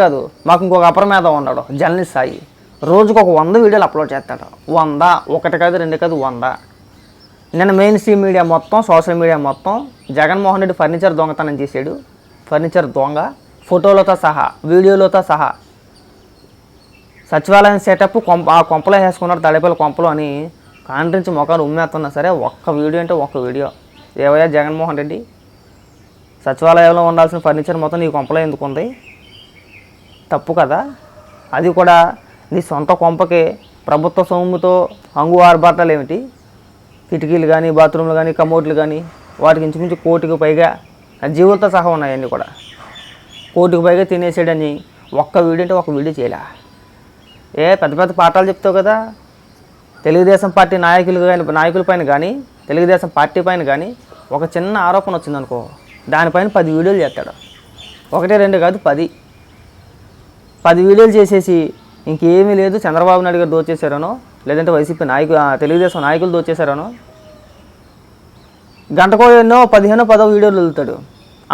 కాదు మాకు ఇంకొక అపరమేధం ఉన్నాడు జర్నలిస్ట్ సాయి. రోజుకు ఒక వంద వీడియోలు అప్లోడ్ చేస్తాడు. వంద ఒకటి కాదు రెండు కాదు వంద. నిన్న మెయిన్ స్ట్రీమ్ మీడియా మొత్తం సోషల్ మీడియా మొత్తం జగన్మోహన్ రెడ్డి ఫర్నిచర్ దొంగతనం చేశాడు. ఫర్నిచర్ దొంగ ఫోటోలతో సహా వీడియోలతో సహా. సచివాలయం సెటప్ కొంప ఆ కొంపలో వేసుకున్నాడు తడపల్లి కొంపలు అని కాంట్రించి మొఖాలు ఉమ్మేస్తున్నా సరే ఒక్క వీడియో అంటే ఒక్క వీడియో. ఏవయ్యా జగన్మోహన్ రెడ్డి? సచివాలయంలో ఉండాల్సిన ఫర్నిచర్ మొత్తం నీ కొంపలో ఎందుకుంది? తప్పు కదా? అది కూడా నీ సొంత కొంపకే ప్రభుత్వ సొమ్ముతో అంగు ఆర్భాటాలు ఏమిటి? కిటికీలు కానీ బాత్రూమ్లు కానీ కమోట్లు కానీ వాటికి ఇంచుమించు కోటికి పైగా జీవులతో సహా ఉన్నాయన్నీ కూడా. కోటికి పైగా తినేసాడని ఒక్క వీడియో అంటే ఒక వీడియో చేయలే. ఏ పెద్ద పెద్ద పాఠాలు చెప్తావు కదా? తెలుగుదేశం పార్టీ నాయకులు కానీ నాయకుల పైన కానీ తెలుగుదేశం పార్టీ పైన కానీ ఒక చిన్న ఆరోపణ వచ్చిందనుకో దానిపైన పది వీడియోలు చేస్తాడు. ఒకటి రెండు కాదు పది. పది వీడియోలు చేసేసి ఇంకేమీ లేదు. చంద్రబాబు నాయుడు గారు దోచేశారనో లేదంటే వైసీపీ నాయకు తెలుగుదేశం నాయకులు దోచేశారనో గంటకో ఎన్నో పదిహేనో పదో వీడియోలు వదులుతాడు.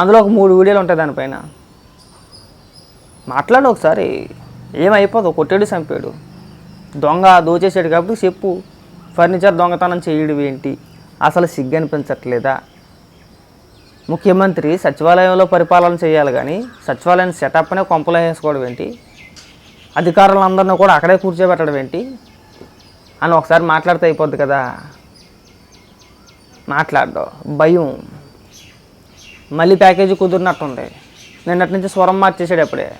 అందులో ఒక మూడు వీడియోలు ఉంటాయి దానిపైన మాట్లాడు ఒకసారి. ఏమైపోదు కొట్టాడు చంపాడు. దొంగ దోచేసాడు కాబట్టి చెప్పు. ఫర్నిచర్ దొంగతనం చేయడం ఏంటి? అసలు సిగ్గు అనిపించట్లేదా? ముఖ్యమంత్రి సచివాలయంలో పరిపాలన చేయాలి కానీ సచివాలయం సెటప్నే కొంపలో వేసుకోవడం ఏంటి? అధికారులందరినీ కూడా అక్కడే కూర్చోబెట్టడం ఏంటి? అని ఒకసారి మాట్లాడితే అయిపోద్ది కదా. మాట్లాడడం. భయం. మళ్ళీ ప్యాకేజీ కుదిరినట్టుంది. నిన్నటి నుంచి స్వరం మార్చేసాడు అప్పుడే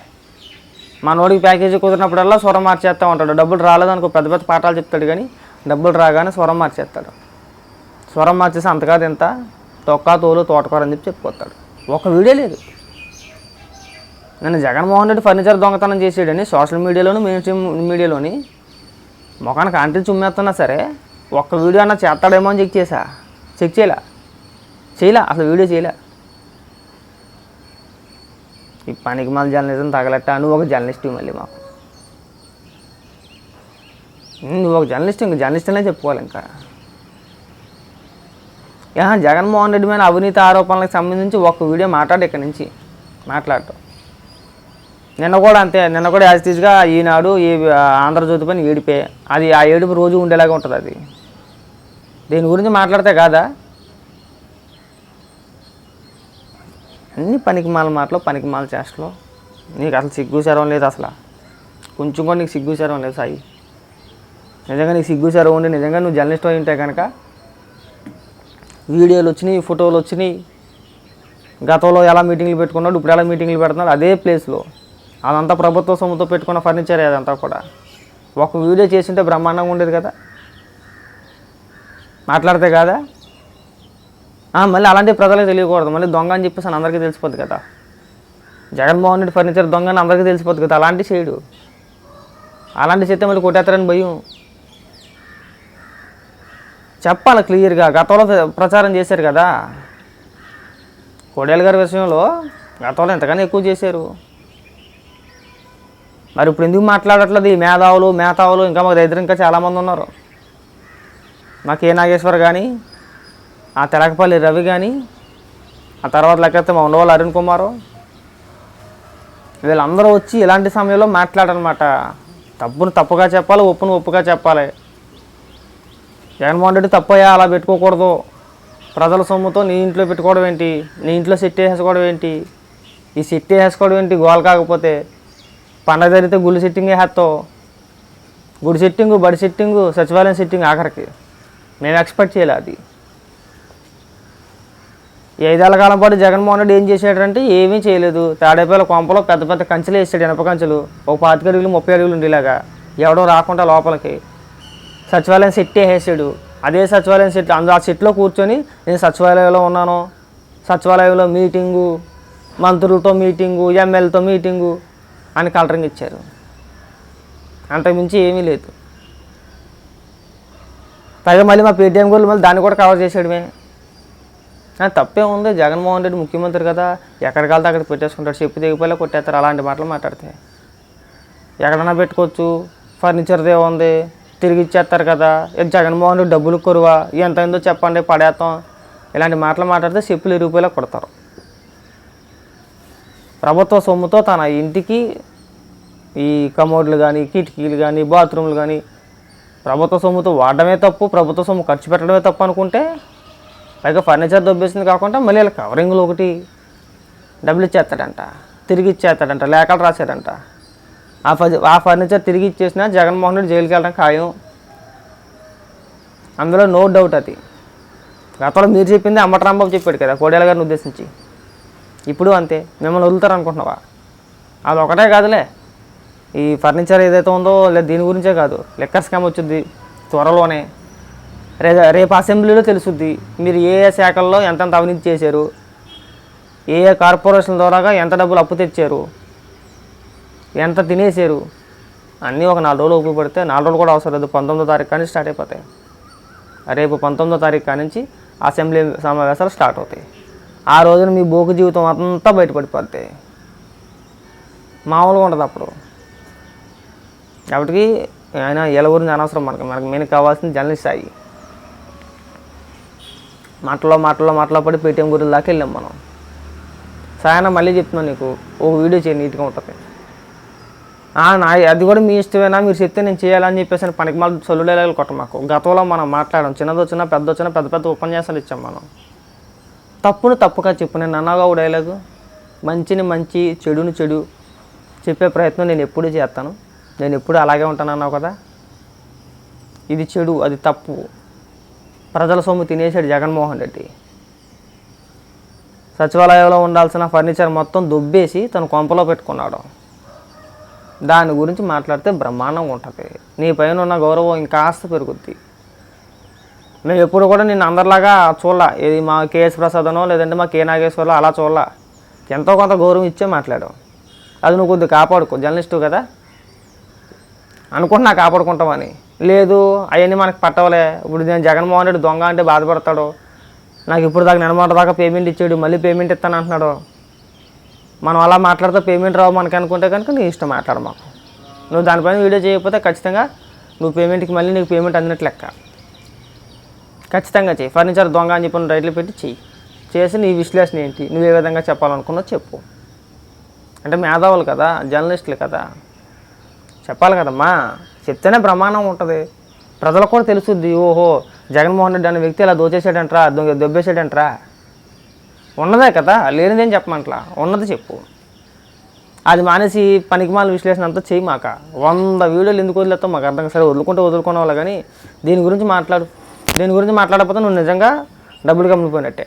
మనోడికి ప్యాకేజీ కుదిరినప్పుడల్లా స్వరం మార్చేస్తూ ఉంటాడు. డబ్బులు రాలేదనుకో పెద్ద పెద్ద పాఠాలు చెప్తాడు కానీ డబ్బులు రాగానే స్వరం మార్చేస్తాడు. స్వరం మార్చేసి అంతకాదు ఎంత తొక్కా తోలు తోటకూర అని చెప్పి చెప్పుకొస్తాడు. ఒక వీడియో లేదు. నేను జగన్మోహన్ రెడ్డి ఫర్నిచర్ దొంగతనం చేసాడని సోషల్ మీడియాలోను మెయిన్ స్ట్రీమ్ మీడియాలోని ముఖానికి అంటి చుమ్మేస్తున్నా సరే ఒక్క వీడియో అన్న చేస్తాడేమో అని చెక్ చేసా. చెక్ చేయలే. చేయలే. అసలు వీడియో చేయలే. ఈ పనికి మళ్ళీ జర్నలిజం తగలట్ట నువ్వు ఒక జర్నలిస్ట్ మళ్ళీ మాకు. నువ్వు ఒక జర్నలిస్ట్ ఇంకా జర్నలిస్ట్ అనే చెప్పుకోవాలి ఇంకా. జగన్మోహన్ రెడ్డి మీద అవినీతి ఆరోపణలకు సంబంధించి ఒక్క వీడియో మాట్లాడు ఇక్కడ నుంచి. మాట్లాడటం నిన్న కూడా అంతే నిన్న కూడా యాజ్ తీజ్గా ఈనాడు ఈ ఆంధ్రజ్యోతి పని ఏడిపే అది ఆ ఏడుపు రోజు ఉండేలాగా ఉంటుంది అది. దీని గురించి మాట్లాడితే కాదా? అన్ని పనికిమాల మాటలు పనికిమాల చేష్టలు. నీకు అసలు సిగ్గుచరం లేదు అసలు. కొంచెం కూడా నీకు సిగ్గుచరం లేదు సాయి. నిజంగా నీకు సిగ్గుచరం ఉండి నిజంగా నువ్వు జర్నలిస్ట్ అయి ఉంటే కనుక వీడియోలు వచ్చినాయి ఫోటోలు వచ్చినాయి. గతంలో ఎలా మీటింగ్లు పెట్టుకున్నాడు ఇప్పుడు ఎలా మీటింగ్లు పెడుతున్నాడు అదే ప్లేస్లో. అదంతా ప్రభుత్వ సొమ్ముతో పెట్టుకున్న ఫర్నిచర్ అదంతా కూడా. ఒక వీడియో చేసింటే బ్రహ్మాండంగా ఉండేది కదా. మాట్లాడితే కాదా? మళ్ళీ అలాంటి ప్రజలకు తెలియకూడదు. మళ్ళీ దొంగ అని చెప్పేసి అని అందరికీ తెలిసిపోద్ది కదా. జగన్మోహన్ రెడ్డి ఫర్నిచర్ దొంగ అని అందరికీ తెలిసిపోద్ది కదా. అలాంటి చేయడు. అలాంటి చేస్తే మళ్ళీ కొట్టేస్తారని భయం. చెప్పాలి క్లియర్గా. గతంలో ప్రచారం చేశారు కదా. కోడేలు గారి విషయంలో గతంలో ఎంతకన్నా ఎక్కువ చేశారు. మరి ఇప్పుడు ఎందుకు మాట్లాడట్లేదు? ఈ మేధావులు మేధావులు ఇంకా మాకు దగ్గర ఇంకా చాలామంది ఉన్నారు. మా కే నాగేశ్వర్ కానీ ఆ తెలకపల్లి రవి కానీ ఆ తర్వాత లేకపోతే మా ఉండవాళ్ళు అరుణ్ కుమారు వీళ్ళందరూ వచ్చి ఇలాంటి సమయంలో మాట్లాడనమాట తప్పును తప్పుగా చెప్పాలి ఒప్పును ఒప్పుగా చెప్పాలి. జగన్మోహన్ రెడ్డి తప్పయ్యా అలా పెట్టుకోకూడదు. ప్రజల సొమ్ముతో నీ ఇంట్లో పెట్టుకోవడం ఏంటి? నీ ఇంట్లో సెట్ వేసుకోవడం ఏంటి? ఈ సెట్ వేసుకోవడం ఏంటి? గోల కాకపోతే పండగ జరిగితే గుడి సెట్టింగ్ వేస్తావు గుడి సెట్టింగు బడి సెట్టింగు సచివాలయం సెట్టింగ్ ఆఖరికి. నేను ఎక్స్పెక్ట్ చేయలే అది. ఐదేళ్ళ కాలం పాటు జగన్మోహన్ రెడ్డి ఏం చేశాడంటే ఏమీ చేయలేదు. తాడేపల్లి కొంపలో పెద్ద పెద్ద కంచెలు వేసాడు ఇనప కంచెలు. ఒక పాతిక అడుగులు ముప్పై అడుగులు ఉండేలాగా. ఎవడో రాకుండా లోపలికి. సచివాలయం సెట్టే వేసాడు. అదే సచివాలయం సెట్ అందులో ఆ సెట్లో కూర్చొని నేను సచివాలయంలో ఉన్నాను. సచివాలయంలో మీటింగు మంత్రులతో మీటింగు ఎమ్మెల్యేతో మీటింగు అని కలరింగ్ ఇచ్చారు. అంతకుమించి ఏమీ లేదు. పైగా మళ్ళీ మా పేటీఎం గోళ్ళు మళ్ళీ దాన్ని కూడా కవర్ చేసేయడమే. తప్పే ఉంది. జగన్మోహన్ రెడ్డి ముఖ్యమంత్రి కదా. ఎక్కడికి వెళ్తే అక్కడ పెట్టేసుకుంటాడు. చెప్పు దిగిపోయినా కొట్టేస్తారు. అలాంటి మాటలు మాట్లాడితే. ఎక్కడన్నా పెట్టుకోవచ్చు. ఫర్నిచర్దే ఉంది. తిరిగి ఇచ్చేస్తారు కదా. ఇది జగన్మోహన్ రెడ్డి డబ్బులు కొరువా? ఎంత అయిందో చెప్పండి పడేస్తాం ఇలాంటి మాటలు మాట్లాడితే చెప్పులు ఇరిగిపోయేలా కొడతారు. ప్రభుత్వ సొమ్ముతో తన ఇంటికి ఈ కమోడ్లు కానీ కిటికీలు కానీ బాత్రూమ్లు కానీ ప్రభుత్వ సొమ్ముతో వాడడమే తప్పు ప్రభుత్వ సొమ్ము ఖర్చు పెట్టడమే తప్పు అనుకుంటే పైగా ఫర్నిచర్ దొబ్బేసింది కాకుండా మళ్ళీ ఇలా కవరింగ్లు ఒకటి డబ్బులు ఇచ్చేస్తాడంట తిరిగి ఇచ్చేస్తాడంట లేఖలు రాశాడంట. ఆ ఫర్ ఆ ఫర్నిచర్ తిరిగి ఇచ్చేసినా జగన్మోహన్ రెడ్డి జైలుకి వెళ్ళడం ఖాయం. అందులో నో డౌట్ అది. గతంలో మీరు చెప్పింది అమ్మటరాంబాబు చెప్పాడు కదా కోడేల గారిని ఉద్దేశించి. ఇప్పుడు అంతే మిమ్మల్ని వదులుతారు అనుకుంటున్నావా? అది ఒకటే కాదులే. ఈ ఫర్నిచర్ ఏదైతే ఉందో లేదా దీని గురించే కాదు. లెక్కర్ స్కామ్ వచ్చింది త్వరలోనే. రే రేపు అసెంబ్లీలో తెలుసుద్ది మీరు ఏ ఏ శాఖల్లో ఎంతెంత అవినీతి చేశారు ఏ ఏ కార్పొరేషన్ ద్వారాగా ఎంత డబ్బులు అప్పు తెచ్చారు ఎంత తినేసారు? అన్నీ ఒక నాలుగు రోజులు ఉపయోగపడితే నాలుగు రోజులు కూడా అవసరం లేదు. పంతొమ్మిదో తారీఖు కానీ స్టార్ట్ అయిపోతాయి. రేపు పంతొమ్మిదో తారీఖు కానించి అసెంబ్లీ సమావేశాలు స్టార్ట్ అవుతాయి. ఆ రోజున మీ బోకు జీవితం అంతా బయటపడిపోద్ది. మామూలుగా ఉండదు అప్పుడు. కాబట్టి ఆయన ఎలా గురించి అనవసరం మనకు. మనకు మెయిన్ కావాల్సింది జర్నలిస్ట్ స్థాయి మాటలో మాటల్లో మాటలో పడి పేటీఎం గురించి దాకా వెళ్ళాం మనం. సాయన మళ్ళీ చెప్తున్నాను నీకు. ఒక వీడియో చేయి నీట్గా ఉంటుంది. నా అది కూడా మీ ఇష్టమేనా? మీరు చెప్తే నేను చేయాలని చెప్పేసి పనికి మళ్ళీ సొల్లుడేలాగా కొట్ట మాకు. గతంలో మనం మాట్లాడడం చిన్నది వచ్చినా పెద్ద వచ్చినా పెద్ద పెద్ద ఉపన్యాసాలు ఇచ్చాం మనం. తప్పును తప్పుగా చెప్పు. నేను అన్నగా ఒక డైలాగు? మంచిని మంచి చెడుని చెడు చెప్పే ప్రయత్నం నేను ఎప్పుడూ చేస్తాను. నేను ఎప్పుడు అలాగే ఉంటాను అన్నావు కదా? ఇది చెడు అది తప్పు. ప్రజల సొమ్ము తినేసాడు జగన్మోహన్ రెడ్డి. సచివాలయంలో ఉండాల్సిన ఫర్నిచర్ మొత్తం దుబ్బేసి తన కొంపలో పెట్టుకున్నాడు. దాని గురించి మాట్లాడితే బ్రహ్మాండంగా ఉంటుంది. నీ పైన ఉన్న గౌరవం ఇంకాస్త పెరుగుద్ది. మేము ఎప్పుడు కూడా నేను అందరిలాగా చూడలా. ఇది మా కేఎస్ ప్రసాదనో లేదంటే మా కే నాగేశ్వరలో అలా చూడలా. ఎంతో కొంత గౌరవం ఇచ్చే మాట్లాడావు. అది నువ్వు కొద్దిగా కాపాడుకో. జర్నలిస్టు కదా. అనుకుంటున్నా కాపాడుకుంటామని లేదు అవన్నీ మనకు పట్టవలే. ఇప్పుడు నేను జగన్మోహన్ రెడ్డి దొంగ అంటే బాధపడతాడు. నాకు ఇప్పుడు దాకా నెలమాట దాకా పేమెంట్ ఇచ్చాడు. మళ్ళీ పేమెంట్ ఇస్తాను అంటున్నాడు. మనం అలా మాట్లాడితే పేమెంట్ రావు మనకి అనుకుంటే కనుక నీ ఇష్టం మాట్లాడు మాకు. నువ్వు దానిపైన వీడియో చేయకపోతే ఖచ్చితంగా నువ్వు పేమెంట్కి మళ్ళీ నీకు పేమెంట్ అందినట్లు లెక్క. ఖచ్చితంగా చేయి ఫర్నిచర్ దొంగ అని చెప్పి రైట్లు పెట్టి చెయ్యి. చేసి నీ విశ్లేషణ ఏంటి? నువ్వు ఏ విధంగా చెప్పాలనుకున్నావు చెప్పు. అంటే మేధావులు కదా జర్నలిస్టులు కదా. చెప్పాలి కదమ్మా. చెప్తేనే ప్రమాణం ఉంటుంది. ప్రజలకు కూడా తెలుసుద్ది ఓహో జగన్మోహన్ రెడ్డి అనే వ్యక్తి ఇలా దోచేసాడంట్రా దొంగ దొబ్బేసాడంట్రా ఉన్నదే కదా లేనిదేం చెప్పమంటలా? ఉన్నది చెప్పు. అది మానేసి పనికిమాల విశ్లేషణ అంతా చేయి మాక. వంద వీడియోలు ఎందుకు వదిలేస్తాం మాకు అర్థం సరే వదులుకుంటే వదులుకునే వాళ్ళు కానీ దీని గురించి మాట్లాడు. దీని గురించి మాట్లాడకపోతే నువ్వు నిజంగా డబ్బులు కమ్మిపోయినట్టే